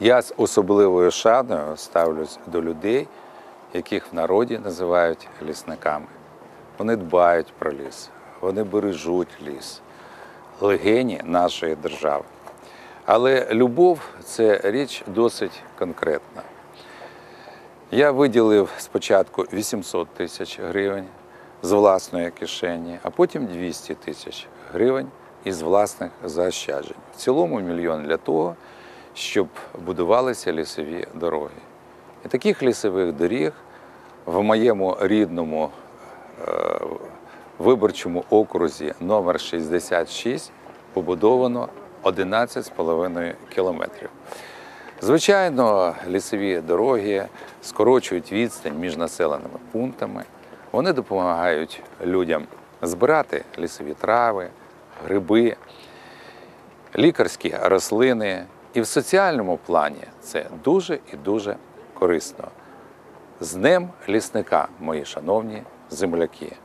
Я з особливою шаною ставлюсь до людей, яких в народі називають лісниками. Вони дбають про ліс, вони бережуть ліс, легені нашої держави. Але любов це річ досить конкретна. Я виділив спочатку 800 тисяч гривень з власної кишені, а потім 200 тисяч гривень із власних заощаджень. В цілому мільйон для того, щоб будувалися лісові дороги. І таких лісових доріг в моєму рідному е, виборчому окрузі номер 66 побудовано 11,5 кілометрів. Звичайно, лісові дороги скорочують відстань між населеними пунктами. Вони допомагають людям збирати лісові трави, гриби, лікарські рослини. І в соціальному плані це дуже і дуже корисно. З Днем лісника, мої шановні земляки!